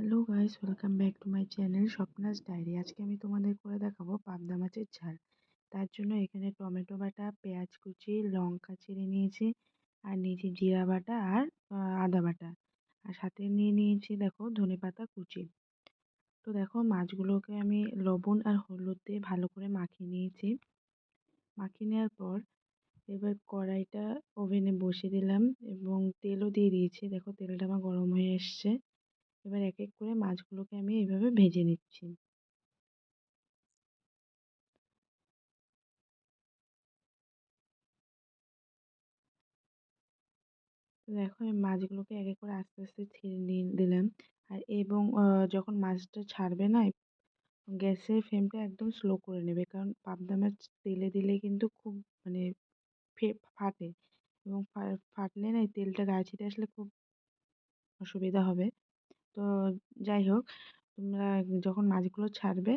Hello guys welcome back to my channel Swapna's diary আজকে আমি তোমাদের করে দেখাবো পাবদা মাছের ঝাল। তার জন্য এখানে টমেটো বাটা, পেঁয়াজ কুচি, লঙ্কা চিড়ে নিয়েছি, আর নিয়েছি জিরা বাটা আর আদা বাটা। আর সাথে নিয়ে নিয়েছি দেখো ধনে পাতা কুচি। তো দেখো মাছগুলোকে আমি লবণ আর হলুদ দিয়ে ভালো করে মাখিয়ে নিয়েছি। মাখিয়ে নেওয়ার পর এবার কড়াইটা ওভেনে বসিয়ে দিলাম এবং তেলও দিয়ে দিয়েছি। দেখো তেলটা আমার গরম হয়ে এসছে। এবার এক এক করে মাছগুলোকে আমি এইভাবে ভেজে নিচ্ছি। দেখো আমি মাছগুলোকে এক এক করে আস্তে আস্তে ছেড়ে নিয়ে দিলাম। আর এবং যখন মাছটা ছাড়বে না, গ্যাসের ফ্লেমটা একদম স্লো করে নেবে। কারণ পাবদা মাছ তেলে দিলে কিন্তু খুব মানে ফাটে। এবং ফাটলে না তেলটা গায়ে ছিটে আসলে খুব অসুবিধা হবে। তো যাই হোক, তোমরা যখন মাছগুলো ছাড়বে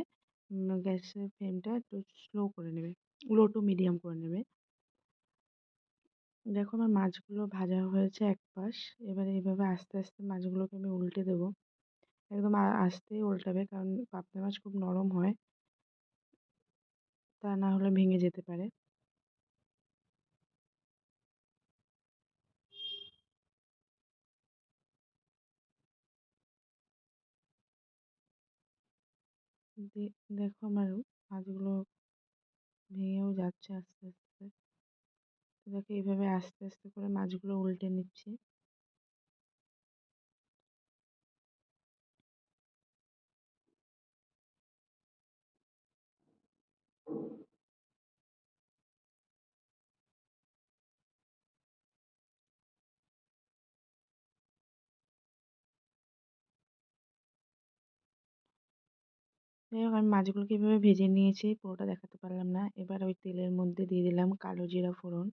গ্যাসের ফ্লেমটা একটু স্লো করে নেবে লো টু মিডিয়াম করে নেবে। দেখো আমার মাছগুলো ভাজা হয়েছে এক পাশ, এবারে এইভাবে আস্তে আস্তে মাছগুলোকে আমি উল্টে দেবো। একদম আস্তেই উল্টাবে, কারণ পাবদা মাছ খুব নরম হয়, তা না হলে ভেঙে যেতে পারে। দেখো আমার মাছগুলো ভেঙেও যাচ্ছে আস্তে আস্তে। দেখো এইভাবে আস্তে আস্তে করে মাছগুলো উল্টে নিচ্ছি। যাই হোক আমি মাছগুলোকে এভাবে ভেজে নিয়েছি, পুরোটা দেখাতে পারলাম না। এবার ওই তেলের মধ্যে দিয়ে দিলাম কালো জিরা ফোড়ন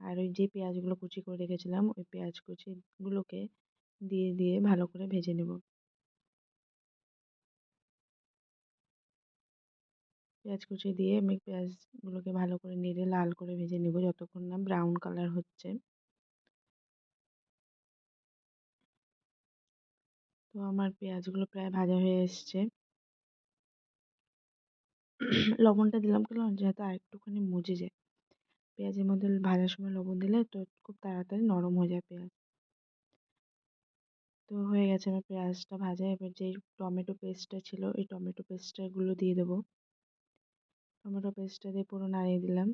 আর ওই যে পেঁয়াজগুলো কুচি করে রেখেছিলাম, ওই পেঁয়াজ কুচিগুলোকে দিয়ে দিয়ে ভালো করে ভেজে নেব। পেঁয়াজ কুচি দিয়ে আমি পেঁয়াজগুলোকে ভালো করে নেড়ে লাল করে ভেজে নেব যতক্ষণ না ব্রাউন কালার হচ্ছে। তো আমার পেঁয়াজগুলো প্রায় ভাজা হয়ে এসছে। লবণটা দিলাম কেন যাতে আরেকটুখানি মজে যায়। পেঁয়াজের মধ্যে ভাজার সময় লবণ দিলে তো খুব তাড়াতাড়ি নরম হয়ে যায় পেঁয়াজ। তো হয়ে গেছে আমার পেঁয়াজটা ভাজা। এবার যে টমেটো পেস্টটা ছিল এই টমেটো পেস্টটাগুলো দিয়ে দেবো। টমেটো পেস্টটা দিয়ে পুরো নাড়িয়ে দিলাম।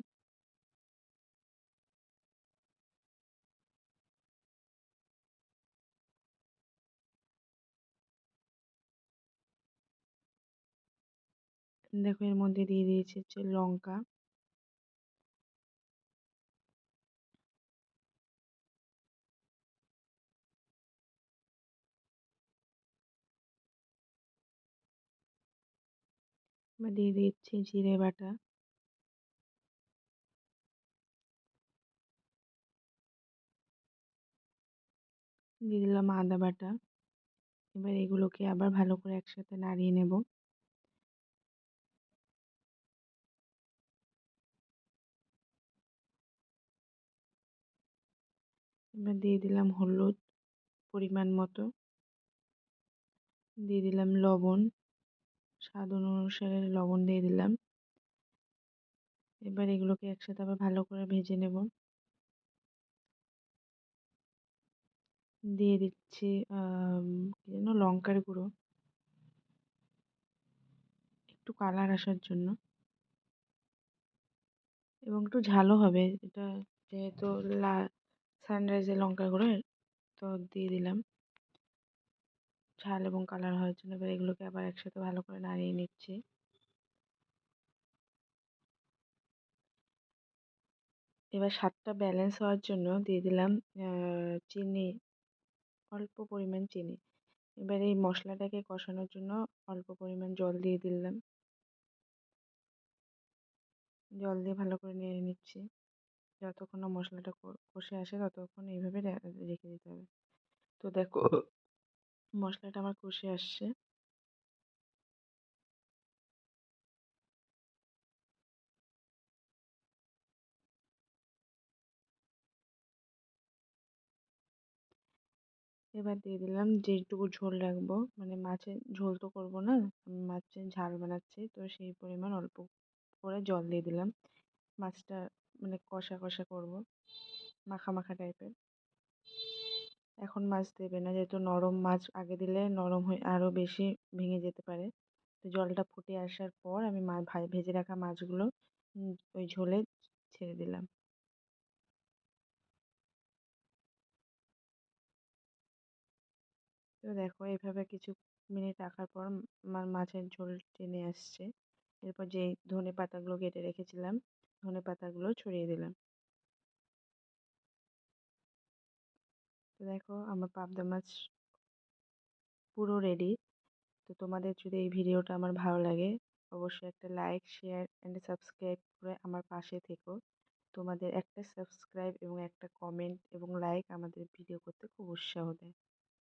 দেখো এর মধ্যে দিয়ে দিয়েছি হচ্ছে লঙ্কা। এবার দিয়ে দিচ্ছি জিরে বাটা। দিয়ে দিলাম আদা বাটা। এবার এগুলোকে আবার ভালো করে একসাথে নাড়িয়ে নেব। দিয়ে দিলাম হলুদ পরিমাণ মতো। দিয়ে দিলাম লবণ, স্বাদ অনুসারে লবণ দিয়ে দিলাম। এবার এগুলোকে একসাথে আবার ভালো করে ভেজে নেব। দিয়ে দিচ্ছি যেন লঙ্কার গুঁড়ো। একটু কালার আসার জন্য। এবং একটু ঝালও হবে। এটা যেহেতু লা সানরাইজের লঙ্কার গুঁড়ো তো দিয়ে দিলাম। ঝাল এবং কালার হওয়ার জন্য এবার এগুলোকে আবার একসাথে ভালো করে নাড়িয়ে নিচ্ছি। এবার স্বাদটা ব্যালেন্স হওয়ার জন্য দিয়ে দিলাম চিনি, অল্প পরিমাণ চিনি। এবার এই মশলাটাকে কষানোর জন্য অল্প পরিমাণ জল দিয়ে দিলাম। জল দিয়ে ভালো করে নেড়ে নিচ্ছি। যতক্ষণ না মশলাটা কষে আসে ততক্ষণ এইভাবে রেখে দিতে হবে। তো দেখো, মশলাটা আমার কষে আসছে। এবার দিয়ে দিলাম যেটুকু ঝোল রাখব মানে মাছের, ঝোল তো করব না মাছের ঝাল বানাচ্ছি, তো সেই পরিমাণ অল্প করে জল দিয়ে দিলাম। মাছটা মানে কষা কষা করব। মাখা মাখা টাইপের। এখন মাছ দেবে না, যেহেতু নরম মাছ আগে দিলে নরম হয়ে আরও বেশি ভেঙে যেতে পারে। তো জলটা ফুটে আসার পর আমি মা ভেজে রাখা মাছগুলো ওই ঝোলে ছেড়ে দিলাম। তো দেখো, এভাবে কিছু মিনিট রাখার পর আমার মাছের ঝোল টেনে আসছে। এরপর যেই ধনে পাতাগুলো কেটে রেখেছিলাম, ধনে পাতাগুলো ছড়িয়ে দিলাম। তো দেখো, আমার পাবদা মাছ পুরো রেডি তো তোমাদের যদি এই ভিডিওটা আমার ভালো লাগে, অবশ্যই একটা লাইক শেয়ার অ্যান্ড সাবস্ক্রাইব করে আমার পাশে থেকো। তোমাদের একটা সাবস্ক্রাইব এবং একটা কমেন্ট এবং লাইক আমাদের ভিডিও করতে খুব উৎসাহ দেয়।